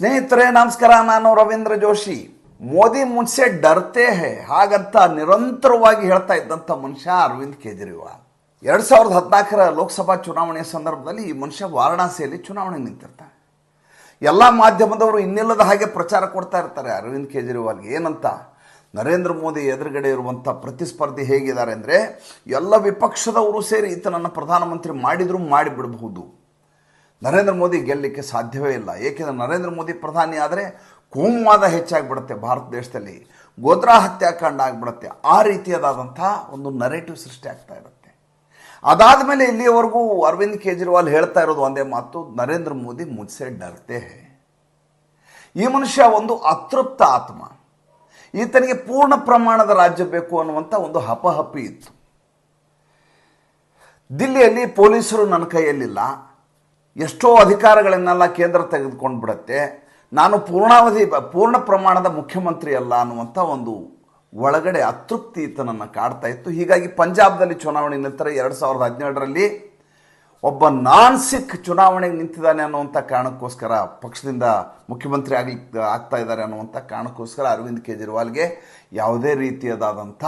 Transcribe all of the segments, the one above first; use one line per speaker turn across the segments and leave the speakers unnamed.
ಸ್ನೇಹಿತರೆ, ನಮಸ್ಕಾರ. ನಾನು ರವೀಂದ್ರ ಜೋಶಿ. ಮೋದಿ ಮುನ್ಸೆ ಡರ್ತೆ ಹೇ, ಹಾಗಂತ ನಿರಂತರವಾಗಿ ಹೇಳ್ತಾ ಇದ್ದಂಥ ಮನುಷ್ಯ ಅರವಿಂದ್ ಕೇಜ್ರಿವಾಲ್. ಎರಡು ಸಾವಿರದ ಹದಿನಾಲ್ಕರ ಲೋಕಸಭಾ ಚುನಾವಣೆಯ ಸಂದರ್ಭದಲ್ಲಿ ಈ ಮನುಷ್ಯ ವಾರಣಾಸಿಯಲ್ಲಿ ಚುನಾವಣೆ ನಿಂತಿರ್ತಾನೆ. ಎಲ್ಲ ಮಾಧ್ಯಮದವರು ಇನ್ನಿಲ್ಲದ ಹಾಗೆ ಪ್ರಚಾರ ಕೊಡ್ತಾ ಇರ್ತಾರೆ ಅರವಿಂದ್ ಕೇಜ್ರಿವಾಲ್ಗೆ. ಏನಂತ? ನರೇಂದ್ರ ಮೋದಿ ಎದುರುಗಡೆ ಇರುವಂಥ ಪ್ರತಿಸ್ಪರ್ಧಿ ಹೇಗಿದ್ದಾರೆ ಅಂದರೆ, ಎಲ್ಲ ವಿಪಕ್ಷದವರು ಸೇರಿ ಈತನನ್ನು ಪ್ರಧಾನಮಂತ್ರಿ ಮಾಡಿದರೂ ಮಾಡಿಬಿಡಬಹುದು. ನರೇಂದ್ರ ಮೋದಿ ಗೆಲ್ಲಲಿಕ್ಕೆ ಸಾಧ್ಯವೇ ಇಲ್ಲ. ಏಕೆಂದರೆ ನರೇಂದ್ರ ಮೋದಿ ಪ್ರಧಾನಿ ಆದರೆ ಕೋಮುವಾದ ಹೆಚ್ಚಾಗಿಬಿಡುತ್ತೆ ಭಾರತ ದೇಶದಲ್ಲಿ. ಗೋದ್ರಾ ಹತ್ಯಾಕಾಂಡ ಆಗಿಬಿಡುತ್ತೆ. ಆ ರೀತಿಯಾದಂಥ ಒಂದು ನರೇಟಿವ್ ಸೃಷ್ಟಿ ಆಗ್ತಾ ಇರುತ್ತೆ. ಅದಾದ ಮೇಲೆ ಇಲ್ಲಿಯವರೆಗೂ ಅರವಿಂದ್ ಕೇಜ್ರಿವಾಲ್ ಹೇಳ್ತಾ ಇರೋದು ಒಂದೇ ಮಾತು, ನರೇಂದ್ರ ಮೋದಿ ಮುನ್ಸೆ ಡರ್ತೆ ಈ ಮನುಷ್ಯ ಒಂದು ಅತೃಪ್ತ ಆತ್ಮ. ಈತನಿಗೆ ಪೂರ್ಣ ಪ್ರಮಾಣದ ರಾಜ್ಯ ಬೇಕು ಅನ್ನುವಂಥ ಒಂದು ಹಪಹಪಿ ಇತ್ತು. ದಿಲ್ಲಿಯಲ್ಲಿ ಪೊಲೀಸರು ನನ್ನ ಕೈಯಲ್ಲಿಲ್ಲ. ಎಷ್ಟೋ ಅಧಿಕಾರಗಳನ್ನೆಲ್ಲ ಕೇಂದ್ರ ತೆಗೆದುಕೊಂಡು ಬಿಡುತ್ತೆ ನಾನು ಪೂರ್ಣಾವಧಿ, ಪೂರ್ಣ ಪ್ರಮಾಣದ ಮುಖ್ಯಮಂತ್ರಿ ಅಲ್ಲ ಅನ್ನುವಂಥ ಒಂದು ಒಳಗಡೆ ಅತೃಪ್ತಿ ಈತನನ್ನು ಕಾಡ್ತಾ ಇತ್ತು. ಹೀಗಾಗಿ ಪಂಜಾಬ್ದಲ್ಲಿ ಚುನಾವಣೆ ನಂತರ ಎರಡು ಸಾವಿರದ ಹದಿನೇಳರಲ್ಲಿ ಒಬ್ಬ ನಾನ್ ಸಿಖ್ ಚುನಾವಣೆಗೆ ನಿಂತಿದ್ದಾನೆ ಅನ್ನುವಂಥ ಕಾರಣಕ್ಕೋಸ್ಕರ, ಪಕ್ಷದಿಂದ ಮುಖ್ಯಮಂತ್ರಿ ಆಗಿ ಆಗ್ತಾ ಇದ್ದಾರೆ ಅನ್ನುವಂಥ ಕಾರಣಕ್ಕೋಸ್ಕರ ಅರವಿಂದ್ ಕೇಜ್ರಿವಾಲ್ಗೆ ಯಾವುದೇ ರೀತಿಯದಾದಂಥ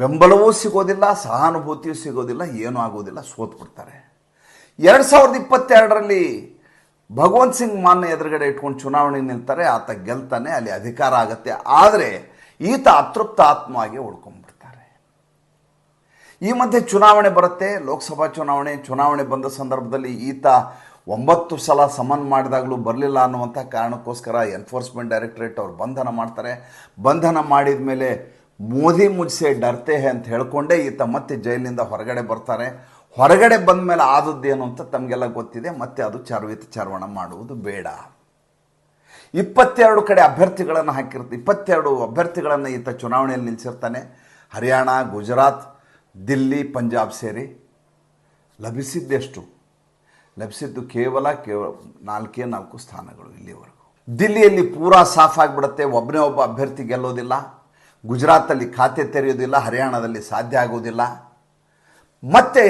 ಬೆಂಬಲವೂ ಸಿಗೋದಿಲ್ಲ, ಸಹಾನುಭೂತಿಯೂ ಸಿಗೋದಿಲ್ಲ, ಏನೂ ಆಗೋದಿಲ್ಲ, ಸೋತ್ಬಿಡ್ತಾರೆ. ಎರಡು ಸಾವಿರದ ಇಪ್ಪತ್ತೆರಡರಲ್ಲಿ ಭಗವಂತ್ ಸಿಂಗ್ ಮಾನ್ನ ಎದುರುಗಡೆ ಇಟ್ಕೊಂಡು ಚುನಾವಣೆ ನಿಲ್ತಾರೆ, ಆತ ಗೆಲ್ತಾನೆ, ಅಲ್ಲಿ ಅಧಿಕಾರ ಆಗತ್ತೆ. ಆದರೆ ಈತ ಅತೃಪ್ತ ಆತ್ಮವಾಗಿ ಉಳ್ಕೊಂಡ್ಬಿಡ್ತಾರೆ. ಈ ಮಧ್ಯೆ ಚುನಾವಣೆ ಬರುತ್ತೆ, ಲೋಕಸಭಾ ಚುನಾವಣೆ ಚುನಾವಣೆ ಬಂದ ಸಂದರ್ಭದಲ್ಲಿ ಈತ ಒಂಬತ್ತು ಸಲ ಸಮನ್ ಮಾಡಿದಾಗಲೂ ಬರಲಿಲ್ಲ ಅನ್ನುವಂಥ ಕಾರಣಕ್ಕೋಸ್ಕರ ಎನ್ಫೋರ್ಸ್ಮೆಂಟ್ ಡೈರೆಕ್ಟರೇಟ್ ಅವ್ರು ಬಂಧನ ಮಾಡ್ತಾರೆ. ಬಂಧನ ಮಾಡಿದ ಮೇಲೆ ಮೋದಿ ಮುಜ್ಸೆ ಡರ್ತೆ ಅಂತ ಹೇಳಿಕೊಂಡೇ ಈತ ಮತ್ತೆ ಜೈಲಿನಿಂದ ಹೊರಗಡೆ ಬರ್ತಾರೆ. ಹೊರಗಡೆ ಬಂದ ಮೇಲೆ ಆದದ್ದೇನು ಅಂತ ತಮಗೆಲ್ಲ ಗೊತ್ತಿದೆ, ಮತ್ತೆ ಅದು ಚಾರ್ವಿತ ಚಾರ್ವಣ ಮಾಡುವುದು ಬೇಡ. ಇಪ್ಪತ್ತೆರಡು ಕಡೆ ಅಭ್ಯರ್ಥಿಗಳನ್ನು ಹಾಕಿರ್ತ, ಇಪ್ಪತ್ತೆರಡು ಅಭ್ಯರ್ಥಿಗಳನ್ನು ಈತ ಚುನಾವಣೆಯಲ್ಲಿ ನಿಲ್ಲಿಸಿರ್ತಾನೆ ಹರಿಯಾಣ, ಗುಜರಾತ್, ದಿಲ್ಲಿ, ಪಂಜಾಬ್ ಸೇರಿ. ಲಭಿಸಿದ್ದೆಷ್ಟು? ಲಭಿಸಿದ್ದು ಕೇವಲ ಕೇವಲ ನಾಲ್ಕೇ, ನಾಲ್ಕು ಸ್ಥಾನಗಳು ಇಲ್ಲಿವರೆಗೂ. ದಿಲ್ಲಿಯಲ್ಲಿ ಪೂರಾ ಸಾಫ್ ಆಗಿಬಿಡುತ್ತೆ ಒಬ್ಬನೇ ಒಬ್ಬ ಅಭ್ಯರ್ಥಿ ಗೆಲ್ಲೋದಿಲ್ಲ. ಗುಜರಾತಲ್ಲಿ ಖಾತೆ ತೆರೆಯೋದಿಲ್ಲ, ಹರಿಯಾಣದಲ್ಲಿ ಸಾಧ್ಯ ಆಗೋದಿಲ್ಲ. ಮತ್ತೆ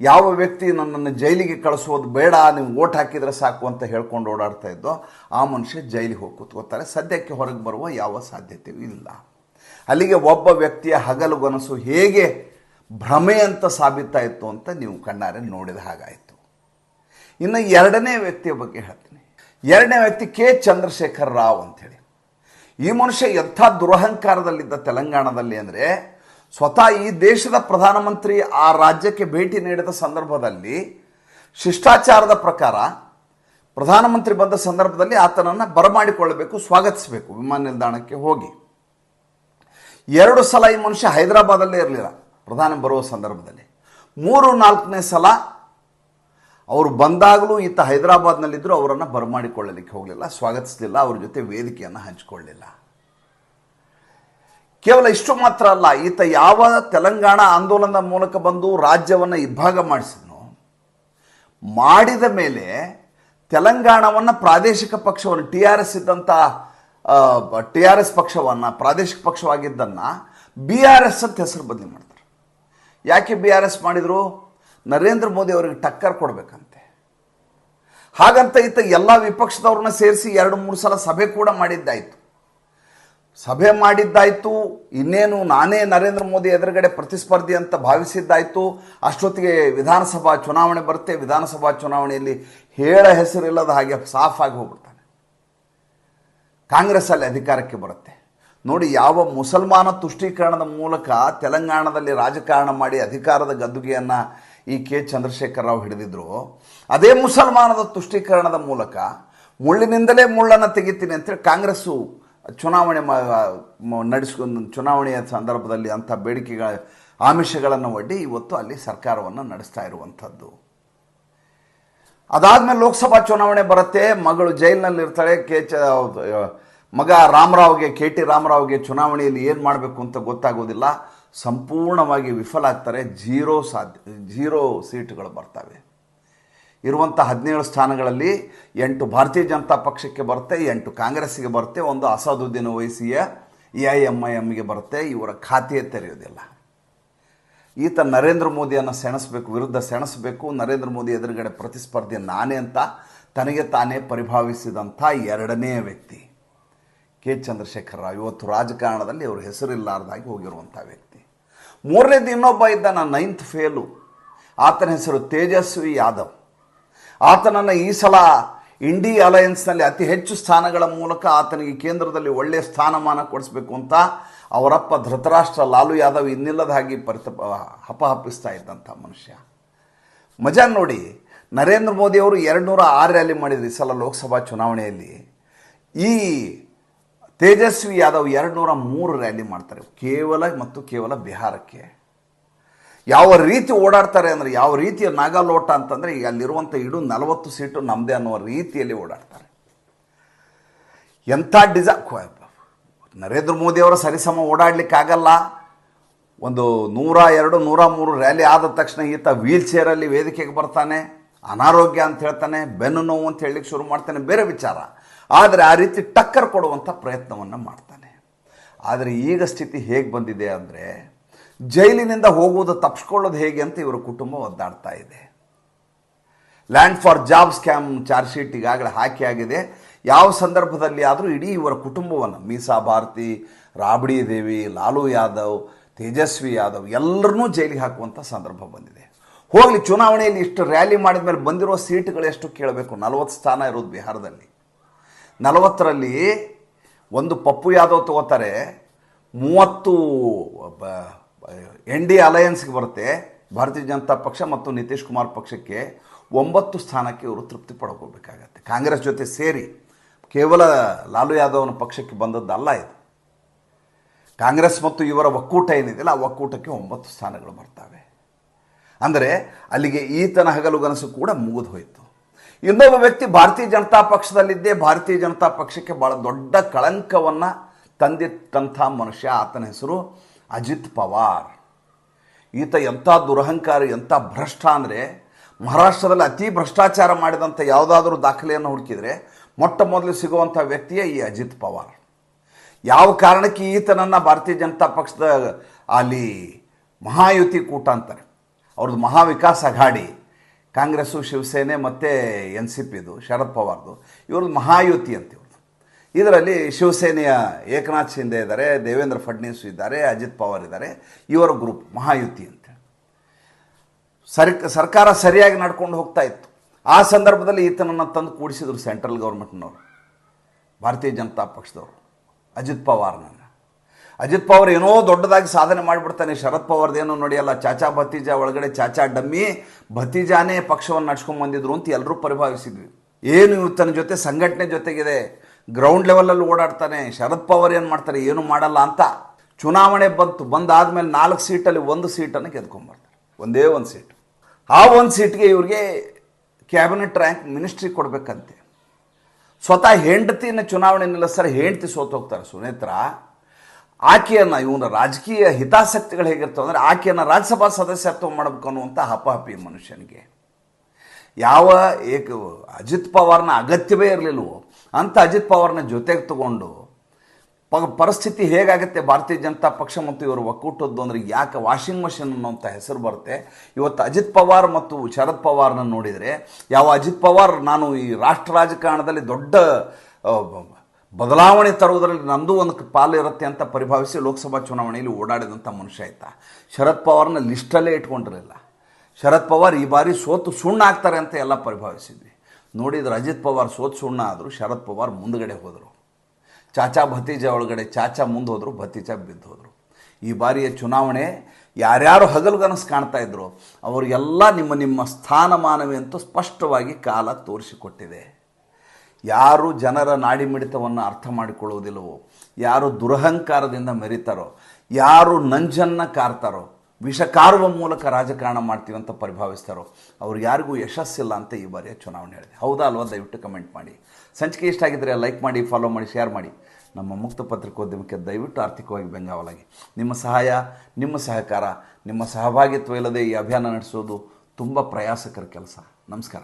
ಯಾವ ವ್ಯಕ್ತಿ ನನ್ನನ್ನು ಜೈಲಿಗೆ ಕಳಿಸೋದು ಬೇಡ, ನೀವು ಓಟ್ ಹಾಕಿದರೆ ಸಾಕು ಅಂತ ಹೇಳ್ಕೊಂಡು ಓಡಾಡ್ತಾ ಇದ್ದೋ, ಆ ಮನುಷ್ಯ ಜೈಲಿಗೆ ಹೋಗಿ ಕೂತ್ಕೋತಾರೆ ಸದ್ಯಕ್ಕೆ ಹೊರಗೆ ಬರುವ ಯಾವ ಸಾಧ್ಯತೆಯೂ ಇಲ್ಲ. ಅಲ್ಲಿಗೆ ಒಬ್ಬ ವ್ಯಕ್ತಿಯ ಹಗಲುಗನಸು ಹೇಗೆ ಭ್ರಮೆ ಅಂತ ಸಾಬೀತಾಯಿತು ಅಂತ ನೀವು ಕಣ್ಣಾರೆ ನೋಡಿದ ಹಾಗಾಯಿತು. ಇನ್ನು ಎರಡನೇ ವ್ಯಕ್ತಿಯ ಬಗ್ಗೆ ಹೇಳ್ತೀನಿ. ಎರಡನೇ ವ್ಯಕ್ತಿ ಕೆ. ಚಂದ್ರಶೇಖರ್ ರಾವ್ ಅಂಥೇಳಿ ಈ ಮನುಷ್ಯ ಎಂಥ ದುರಹಂಕಾರದಲ್ಲಿದ್ದ ತೆಲಂಗಾಣದಲ್ಲಿ ಅಂದರೆ ಸ್ವತಃ ಈ ದೇಶದ ಪ್ರಧಾನಮಂತ್ರಿ ಆ ರಾಜ್ಯಕ್ಕೆ ಭೇಟಿ ನೀಡಿದ ಸಂದರ್ಭದಲ್ಲಿ ಶಿಷ್ಟಾಚಾರದ ಪ್ರಕಾರ ಪ್ರಧಾನಮಂತ್ರಿ ಬಂದ ಸಂದರ್ಭದಲ್ಲಿ ಆತನನ್ನು ಬರಮಾಡಿಕೊಳ್ಳಬೇಕು, ಸ್ವಾಗತಿಸಬೇಕು ವಿಮಾನ ನಿಲ್ದಾಣಕ್ಕೆ ಹೋಗಿ. ಎರಡು ಸಲ ಈ ಮನುಷ್ಯ ಹೈದರಾಬಾದಲ್ಲೇ ಇರಲಿಲ್ಲ, ಪ್ರಧಾನ ಬರುವ ಸಂದರ್ಭದಲ್ಲಿ. ಮೂರು, ನಾಲ್ಕನೇ ಸಲ ಅವರು ಬಂದಾಗಲೂ ಈತ ಹೈದರಾಬಾದ್ನಲ್ಲಿದ್ದರೂ ಅವರನ್ನು ಬರಮಾಡಿಕೊಳ್ಳಲಿಕ್ಕೆ ಹೋಗಲಿಲ್ಲ, ಸ್ವಾಗತಿಸಲಿಲ್ಲ, ಅವ್ರ ಜೊತೆ ವೇದಿಕೆಯನ್ನು ಹಂಚಿಕೊಳ್ಳಲಿಲ್ಲ. ಕೇವಲ ಇಷ್ಟು ಮಾತ್ರ ಅಲ್ಲ, ಈತ ಯಾವ ತೆಲಂಗಾಣ ಆಂದೋಲನದ ಮೂಲಕ ಬಂದು ರಾಜ್ಯವನ್ನು ಇಬ್ಬಾಗ ಮಾಡಿಸಿದ್ನು, ಮಾಡಿದ ಮೇಲೆ ತೆಲಂಗಾಣವನ್ನು ಪ್ರಾದೇಶಿಕ ಪಕ್ಷವನ್ನು, ಟಿ ಆರ್ ಎಸ್ ಇದ್ದಂಥ ಟಿ ಆರ್ ಎಸ್ ಪಕ್ಷವನ್ನು, ಪ್ರಾದೇಶಿಕ ಪಕ್ಷವಾಗಿದ್ದನ್ನು ಬಿ ಆರ್ ಎಸ್ ಅಂತ ಹೆಸರು ಬದಲಿ ಮಾಡ್ತಾರೆ. ಯಾಕೆ ಬಿ ಆರ್ ಎಸ್ ಮಾಡಿದರು? ನರೇಂದ್ರ ಮೋದಿ ಅವರಿಗೆ ಟಕ್ಕರ್ ಕೊಡಬೇಕಂತೆ. ಹಾಗಂತ ಈತ ಎಲ್ಲ ವಿಪಕ್ಷದವ್ರನ್ನ ಸೇರಿಸಿ ಎರಡು ಮೂರು ಸಲ ಸಭೆ ಕೂಡ ಮಾಡಿದ್ದಾಯಿತು. ಸಭೆ ಮಾಡಿದ್ದಾಯಿತು, ಇನ್ನೇನು ನಾನೇ ನರೇಂದ್ರ ಮೋದಿ ಎದುರುಗಡೆ ಪ್ರತಿಸ್ಪರ್ಧಿ ಅಂತ ಭಾವಿಸಿದ್ದಾಯಿತು. ಅಷ್ಟೊತ್ತಿಗೆ ವಿಧಾನಸಭಾ ಚುನಾವಣೆ ಬರುತ್ತೆ, ವಿಧಾನಸಭಾ ಚುನಾವಣೆಯಲ್ಲಿ ಹೇಳ ಹೆಸರಿಲ್ಲದ ಹಾಗೆ ಸಾಫ್ ಆಗಿ ಹೋಗ್ಬಿಡ್ತಾನೆ. ಕಾಂಗ್ರೆಸ್ಸಲ್ಲಿ ಅಧಿಕಾರಕ್ಕೆ ಬರುತ್ತೆ. ನೋಡಿ, ಯಾವ ಮುಸಲ್ಮಾನ ತುಷ್ಟೀಕರಣದ ಮೂಲಕ ತೆಲಂಗಾಣದಲ್ಲಿ ರಾಜಕಾರಣ ಮಾಡಿ ಅಧಿಕಾರದ ಗದ್ದುಗೆಯನ್ನು ಈ ಕೆ ಚಂದ್ರಶೇಖರ್ ರಾವ್ ಹಿಡಿದಿದ್ರು, ಅದೇ ಮುಸಲ್ಮಾನದ ತುಷ್ಟೀಕರಣದ ಮೂಲಕ ಮುಳ್ಳಿನಿಂದಲೇ ಮುಳ್ಳನ್ನು ತೆಗಿತೀನಿ ಅಂತೇಳಿ ಕಾಂಗ್ರೆಸ್ಸು ಚುನಾವಣೆ ನಡೆಸ್ಕೊಂಡು ಚುನಾವಣೆಯ ಸಂದರ್ಭದಲ್ಲಿ ಅಂಥ ಬೇಡಿಕೆಗಳ, ಆಮಿಷಗಳನ್ನು ಒಡ್ಡಿ ಇವತ್ತು ಅಲ್ಲಿ ಸರ್ಕಾರವನ್ನು ನಡೆಸ್ತಾ ಇರುವಂಥದ್ದು. ಅದಾದಮೇಲೆ ಲೋಕಸಭಾ ಚುನಾವಣೆ ಬರುತ್ತೆ. ಮಗಳು ಜೈಲಿನಲ್ಲಿರ್ತಾಳೆ. ಕೆ, ಚ, ಮಗ ರಾಮರಾವ್ಗೆ, ಕೆ, ಟಿ ರಾಮರಾವ್ಗೆ ಚುನಾವಣೆಯಲ್ಲಿ ಏನು ಮಾಡಬೇಕು ಅಂತ ಗೊತ್ತಾಗೋದಿಲ್ಲ. ಸಂಪೂರ್ಣವಾಗಿ ವಿಫಲ ಆಗ್ತಾರೆ. ಜೀರೋ ಸಾಧ್ಯ, ಜೀರೋ ಸೀಟುಗಳು ಬರ್ತವೆ. ಇರುವಂಥ ಹದಿನೇಳು ಸ್ಥಾನಗಳಲ್ಲಿ ಎಂಟು ಭಾರತೀಯ ಜನತಾ ಪಕ್ಷಕ್ಕೆ ಬರುತ್ತೆ, ಎಂಟು ಕಾಂಗ್ರೆಸ್ಸಿಗೆ ಬರುತ್ತೆ, ಒಂದು ಅಸಾದುದ್ದೀನ್ ವಯಸ್ಸಿಯ ಎ ಐ ಎಂ ಐ ಎಮ್ಗೆ ಬರುತ್ತೆ, ಇವರ ಖಾತೆಯೇ ತೆರೆಯೋದಿಲ್ಲ. ಈತ ನರೇಂದ್ರ ಮೋದಿಯನ್ನು ಸೆಣಸಬೇಕು, ವಿರುದ್ಧ ಸೆಣಸಬೇಕು, ನರೇಂದ್ರ ಮೋದಿ ಎದುರುಗಡೆ ಪ್ರತಿಸ್ಪರ್ಧಿ ನಾನೇ ಅಂತ ತನಗೆ ತಾನೇ ಪರಿಭಾವಿಸಿದಂಥ ಎರಡನೇ ವ್ಯಕ್ತಿ, ಕೆ ಚಂದ್ರಶೇಖರ ರಾವ್. ಇವತ್ತು ರಾಜಕಾರಣದಲ್ಲಿ ಅವರು ಹೆಸರಿಲ್ಲಾರ್ದಾಗಿ ಹೋಗಿರುವಂಥ ವ್ಯಕ್ತಿ. ಮೂರನೇದು ಇನ್ನೊಬ್ಬ ಇದ್ದ ನನ್ನ ನೈನ್ತ್ ಫೇಲು. ಆತನ ಹೆಸರು ತೇಜಸ್ವಿ ಯಾದವ್. ಆತನನ್ನು ಈ ಸಲ ಇಂಡಿ ಅಲಯನ್ಸ್ನಲ್ಲಿ ಅತಿ ಹೆಚ್ಚು ಸ್ಥಾನಗಳ ಮೂಲಕ ಆತನಿಗೆ ಕೇಂದ್ರದಲ್ಲಿ ಒಳ್ಳೆಯ ಸ್ಥಾನಮಾನ ಕೊಡಿಸ್ಬೇಕು ಅಂತ ಅವರಪ್ಪ ಧೃತರಾಷ್ಟ್ರ ಲಾಲು ಯಾದವ್ ಇನ್ನಿಲ್ಲದ ಹಾಗೆ ಪರಿತ ಹಪಹಪಿಸ್ತಾ ಇದ್ದಂಥ ಮನುಷ್ಯ. ಮಜಾ ನೋಡಿ, ನರೇಂದ್ರ ಮೋದಿ ಅವರು ಎರಡು ನೂರ ಆರು ರ್ಯಾಲಿ ಮಾಡಿದ್ರು ಈ ಸಲ ಲೋಕಸಭಾ ಚುನಾವಣೆಯಲ್ಲಿ. ಈ ತೇಜಸ್ವಿ ಯಾದವ್ ಎರಡು ನೂರ ಮೂರು ರ್ಯಾಲಿ ಮಾಡ್ತಾರೆ, ಕೇವಲ ಮತ್ತು ಕೇವಲ ಬಿಹಾರಕ್ಕೆ. ಯಾವ ರೀತಿ ಓಡಾಡ್ತಾರೆ ಅಂದರೆ ಯಾವ ರೀತಿಯ ನಾಗಾಲೋಟ ಅಂತಂದರೆ ಈಗ ಅಲ್ಲಿರುವಂಥ ಇಡು ನಲವತ್ತು ಸೀಟು ನಮ್ಮದೇ ಅನ್ನುವ ರೀತಿಯಲ್ಲಿ ಓಡಾಡ್ತಾರೆ. ಎಂಥ ಡಿಸಾ ನರೇಂದ್ರ ಮೋದಿ ಅವರ ಸರಿಸಮ ಓಡಾಡಲಿಕ್ಕಾಗಲ್ಲ. ಒಂದು ನೂರ ಎರಡು, ನೂರ ಮೂರು ರ್ಯಾಲಿ ಆದ ತಕ್ಷಣ ಈತ ವೀಲ್ ಚೇರಲ್ಲಿ ವೇದಿಕೆಗೆ ಬರ್ತಾನೆ, ಅನಾರೋಗ್ಯ ಅಂತ ಹೇಳ್ತಾನೆ, ಬೆನ್ನು ನೋವು ಅಂತ ಹೇಳಲಿಕ್ಕೆ ಶುರು ಮಾಡ್ತಾನೆ, ಬೇರೆ ವಿಚಾರ. ಆದರೆ ಆ ರೀತಿ ಟಕ್ಕರ್ ಕೊಡುವಂಥ ಪ್ರಯತ್ನವನ್ನು ಮಾಡ್ತಾನೆ. ಆದರೆ ಈಗ ಸ್ಥಿತಿ ಹೇಗೆ ಬಂದಿದೆ ಅಂದರೆ ಜೈಲಿನಿಂದ ಹೋಗುವುದು ತಪ್ಪಿಸ್ಕೊಳ್ಳೋದು ಹೇಗೆ ಅಂತ ಇವರ ಕುಟುಂಬ ಒದ್ದಾಡ್ತಾ ಇದೆ. Land for job scam charge sheet ಈಗಾಗಲೇ ಹಾಕಿ ಆಗಿದೆ. ಯಾವ ಸಂದರ್ಭದಲ್ಲಿ ಆದರೂ ಇಡೀ ಇವರ ಕುಟುಂಬವನ್ನು ಮೀಸಾ ಭಾರತಿ, ರಾಬಡಿ ದೇವಿ, ಲಾಲು ಯಾದವ್, ತೇಜಸ್ವಿ ಯಾದವ್ ಎಲ್ಲರನ್ನೂ ಜೈಲಿಗೆ ಹಾಕುವಂಥ ಸಂದರ್ಭ ಬಂದಿದೆ. ಹೋಗಲಿ, ಚುನಾವಣೆಯಲ್ಲಿ ಇಷ್ಟು ರ್ಯಾಲಿ ಮಾಡಿದ ಮೇಲೆ ಬಂದಿರೋ ಸೀಟ್ಗಳು ಎಷ್ಟು ಕೇಳಬೇಕು? ನಲವತ್ತು ಸ್ಥಾನ ಇರೋದು ಬಿಹಾರದಲ್ಲಿ. ನಲವತ್ತರಲ್ಲಿ ಒಂದು ಪಪ್ಪು ಯಾದವ್ ತಗೋತಾರೆ, ಮೂವತ್ತು ಎನ್ ಡಿ ಅಲಯನ್ಸ್ಗೆ ಬರುತ್ತೆ. ಭಾರತೀಯ ಜನತಾ ಪಕ್ಷ ಮತ್ತು ನಿತೀಶ್ ಕುಮಾರ್ ಪಕ್ಷಕ್ಕೆ ಒಂಬತ್ತು ಸ್ಥಾನಕ್ಕೆ ಇವರು ತೃಪ್ತಿ ಪಡ್ಕೋಬೇಕಾಗತ್ತೆ ಕಾಂಗ್ರೆಸ್ ಜೊತೆ ಸೇರಿ ಕೇವಲ ಲಾಲು ಯಾದವ್ನ ಪಕ್ಷಕ್ಕೆ ಬಂದದ್ದಲ್ಲ ಇದು. ಕಾಂಗ್ರೆಸ್ ಮತ್ತು ಇವರ ಒಕ್ಕೂಟ ಏನಿದೆಯಲ್ಲ, ಆ ಒಕ್ಕೂಟಕ್ಕೆ ಒಂಬತ್ತು ಸ್ಥಾನಗಳು ಬರ್ತವೆ. ಅಂದರೆ ಅಲ್ಲಿಗೆ ಈತನ ಹಗಲುಗನಸು ಕೂಡ ಮುಗಿದು ಹೋಯಿತು. ಇನ್ನೊಬ್ಬ ವ್ಯಕ್ತಿ ಭಾರತೀಯ ಜನತಾ ಪಕ್ಷದಲ್ಲಿದ್ದೇ, ಭಾರತೀಯ ಜನತಾ ಪಕ್ಷಕ್ಕೆ ಭಾಳ ದೊಡ್ಡ ಕಳಂಕವನ್ನು ತಂದಿಟ್ಟಂಥ ಮನುಷ್ಯ. ಆತನ ಹೆಸರು ಅಜಿತ್ ಪವಾರ್. ಈತ ಎಂಥ ದುರಹಂಕಾರಿ, ಎಂಥ ಭ್ರಷ್ಟ ಅಂದರೆ ಮಹಾರಾಷ್ಟ್ರದಲ್ಲಿ ಅತಿ ಭ್ರಷ್ಟಾಚಾರ ಮಾಡಿದಂಥ ಯಾವುದಾದ್ರೂ ದಾಖಲೆಯನ್ನು ಹುಡುಕಿದರೆ ಮೊಟ್ಟ ಮೊದಲು ಸಿಗುವಂಥ ವ್ಯಕ್ತಿಯೇ ಈ ಅಜಿತ್ ಪವಾರ್. ಯಾವ ಕಾರಣಕ್ಕೆ ಈತನನ್ನು ಭಾರತೀಯ ಜನತಾ ಪಕ್ಷದ, ಅಲ್ಲಿ ಮಹಾಯುತಿ ಕೂಟ ಅಂತಾರೆ. ಅವ್ರದ್ದು ಮಹಾವಿಕಾಸ್ ಅಘಾಡಿ, ಕಾಂಗ್ರೆಸ್ಸು, ಶಿವಸೇನೆ ಮತ್ತು ಎನ್ ಸಿ ಪಿದು ಶರದ್ ಪವಾರ್ದು, ಇವ್ರದ್ದು ಮಹಾಯುತಿ ಅಂತ ಇವ್ರದ್ದು ಇದರಲ್ಲಿ ಶಿವಸೇನೆಯ ಏಕನಾಥ್ ಶಿಂದೆ ಇದ್ದಾರೆ, ದೇವೇಂದ್ರ ಫಡ್ನೀಸ್ ಇದ್ದಾರೆ, ಅಜಿತ್ ಪವಾರ್ ಇದ್ದಾರೆ. ಇವರ ಗ್ರೂಪ್, ಮಹಾಯುತಿ ಅಂತೇಳಿ ಸರಿ, ಸರ್ಕಾರ ಸರಿಯಾಗಿ ನಡ್ಕೊಂಡು ಹೋಗ್ತಾ ಇತ್ತು. ಆ ಸಂದರ್ಭದಲ್ಲಿ ಈತನನ್ನು ತಂದು ಕೂಡಿಸಿದ್ರು ಸೆಂಟ್ರಲ್ ಗೌರ್ಮೆಂಟ್ನವರು, ಭಾರತೀಯ ಜನತಾ ಪಕ್ಷದವರು, ಅಜಿತ್ ಪವಾರ್ನನ್ನು ಅಜಿತ್ ಪವಾರ್ ಏನೋ ದೊಡ್ಡದಾಗಿ ಸಾಧನೆ ಮಾಡಿಬಿಡ್ತಾನೆ, ಶರದ್ ಪವಾರ್ದೇನೋ ನೋಡಿಯಲ್ಲ, ಚಾಚಾ ಭತೀಜಾ ಒಳಗಡೆ ಚಾಚಾ ಡಮ್ಮಿ ಭತೀಜಾನೇ ಪಕ್ಷವನ್ನು ನಡ್ಸ್ಕೊಂಡು ಬಂದಿದ್ರು ಅಂತ ಎಲ್ಲರೂ ಪರಿಭಾವಿಸಿದ್ವಿ. ಏನು ಇವತ್ತನ ಜೊತೆ, ಸಂಘಟನೆ ಜೊತೆಗಿದೆ. ಗ್ರೌಂಡ್ ಲೆವೆಲಲ್ಲಿ ಓಡಾಡ್ತಾನೆ, ಶರದ್ ಪವಾರ್ ಏನು ಮಾಡ್ತಾರೆ, ಏನು ಮಾಡಲ್ಲ ಅಂತ ಚುನಾವಣೆ ಬಂತು, ಬಂದಾದ್ಮೇಲೆ ನಾಲ್ಕು ಸೀಟಲ್ಲಿ ಒಂದು ಸೀಟನ್ನು ಗೆದ್ಕೊಂಬರ್ತಾರೆ ಒಂದೇ ಒಂದು ಸೀಟ್ ಆ ಒಂದು ಸೀಟ್ಗೆ ಇವ್ರಿಗೆ ಕ್ಯಾಬಿನೆಟ್ ರ್ಯಾಂಕ್ ಮಿನಿಸ್ಟ್ರಿ ಕೊಡಬೇಕಂತೆ. ಸ್ವತಃ ಹೆಂಡತಿನ ಚುನಾವಣೆ ನಿಲ್ಲಿಸ್ತಾರೆ, ಹೆಂಡತಿ ಸೋತೋಗ್ತಾರೆ ಸುನೇತ್ರ, ಆಕೆಯನ್ನು ಇವನ ರಾಜಕೀಯ ಹಿತಾಸಕ್ತಿಗಳು ಹೇಗಿರ್ತವೆ ಅಂದರೆ, ಆಕೆಯನ್ನು ರಾಜ್ಯಸಭಾ ಸದಸ್ಯತ್ವ ಮಾಡಬೇಕು ಅನ್ನುವಂಥ ಹಪಾಹಪಿ ಮನುಷ್ಯನಿಗೆ. ಯಾವ ಏಕ ಅಜಿತ್ ಪವಾರ್ನ ಅಗತ್ಯವೇ ಇರಲಿಲ್ಲವೋ ಅಂಥ ಅಜಿತ್ ಪವಾರ್ನ ಜೊತೆಗೆ ತಗೊಂಡು, ಪ, ಪರಿಸ್ಥಿತಿ ಹೇಗಾಗುತ್ತೆ? ಭಾರತೀಯ ಜನತಾ ಪಕ್ಷ ಮತ್ತು ಇವರು ಒಕ್ಕೂಟದ್ದು ಅಂದರೆ ಯಾಕೆ ವಾಷಿಂಗ್ ಮಷಿನ್ ಅನ್ನೋಂಥ ಹೆಸರು ಬರುತ್ತೆ. ಇವತ್ತು ಅಜಿತ್ ಪವಾರ್ ಮತ್ತು ಶರದ್ ಪವಾರ್ನ ನೋಡಿದರೆ, ಯಾವ ಅಜಿತ್ ಪವಾರ್ ನಾನು ಈ ರಾಷ್ಟ್ರ ರಾಜಕಾರಣದಲ್ಲಿ ದೊಡ್ಡ ಬದಲಾವಣೆ ತರುವುದರಲ್ಲಿ ನಂದು ಒಂದು ಪಾಲು ಇರುತ್ತೆ ಅಂತ ಪರಿಭಾವಿಸಿ ಲೋಕಸಭಾ ಚುನಾವಣೆಯಲ್ಲಿ ಓಡಾಡಿದಂಥ ಮನುಷ್ಯ ಆಯ್ತಾ ಶರದ್ ಪವಾರ್ನ ಲಿಸ್ಟಲ್ಲೇ ಇಟ್ಕೊಂಡಿರಲಿಲ್ಲ. ಶರದ್ ಪವಾರ್ ಈ ಬಾರಿ ಸೋತು ಸುಣ್ಣ ಆಗ್ತಾರೆ ಅಂತ ಎಲ್ಲ ಪರಿಭಾವಿಸಿದ್ವಿ. ನೋಡಿದ್ರೆ ಅಜಿತ್ ಪವಾರ್ ಸೋತ್ ಸುಣ್ಣ ಆದರು, ಶರದ್ ಪವಾರ್ ಮುಂದಗಡೆ ಹೋದರು. ಚಾಚಾ ಭತೀಜ ಒಳಗಡೆ ಚಾಚಾ ಮುಂದೆ ಹೋದರು ಭತೀಜ ಬಿದ್ದು ಹೋದರು. ಈ ಬಾರಿಯ ಚುನಾವಣೆ ಯಾರ್ಯಾರು ಹಗಲುಗನಸು ಕಾಣ್ತಾ ಇದ್ರು, ಅವರಿಗೆಲ್ಲ ನಿಮ್ಮ ನಿಮ್ಮ ಸ್ಥಾನಮಾನವೇ ಅಂತೂ ಸ್ಪಷ್ಟವಾಗಿ ಕಾಲ ತೋರಿಸಿಕೊಟ್ಟಿದೆ. ಯಾರು ಜನರ ನಾಡಿಮಿಡಿತವನ್ನು ಅರ್ಥ ಮಾಡಿಕೊಳ್ಳುವುದಿಲ್ಲವೋ, ಯಾರು ದುರಹಂಕಾರದಿಂದ ಮೆರಿತಾರೋ, ಯಾರು ನಂಜನ್ನು ಕಾರ್ತಾರೋ ವಿಷ ಕಾರುವ ಮೂಲಕ ರಾಜಕಾರಣ ಮಾಡ್ತೀವಿ ಅಂತ ಪರಿಭಾವಿಸ್ತಾರೋ, ಅವ್ರು ಯಾರಿಗೂ ಯಶಸ್ಸಿಲ್ಲ ಅಂತ ಈ ಬಾರಿಯ ಚುನಾವಣೆ ಹೇಳಿದೆ. ಹೌದಾ ಅಲ್ವಾ? ದಯವಿಟ್ಟು ಕಮೆಂಟ್ ಮಾಡಿ. ಸಂಚಿಕೆ ಇಷ್ಟ ಆಗಿದ್ದರೆ ಲೈಕ್ ಮಾಡಿ ಫಾಲೋ ಮಾಡಿ ಶೇರ್ ಮಾಡಿ. ನಮ್ಮ ಮುಕ್ತ ಪತ್ರಿಕೋದ್ಯಮಕ್ಕೆ ದಯವಿಟ್ಟು ಆರ್ಥಿಕವಾಗಿ ಬೆಂಗಾವಲಾಗಿ ನಿಮ್ಮ ಸಹಾಯ, ನಿಮ್ಮ ಸಹಕಾರ, ನಿಮ್ಮ ಸಹಭಾಗಿತ್ವ ಇಲ್ಲದೆ ಈ ಅಭಿಯಾನ ನಡೆಸೋದು ತುಂಬ ಪ್ರಯಾಸಕರ ಕೆಲಸ. ನಮಸ್ಕಾರ.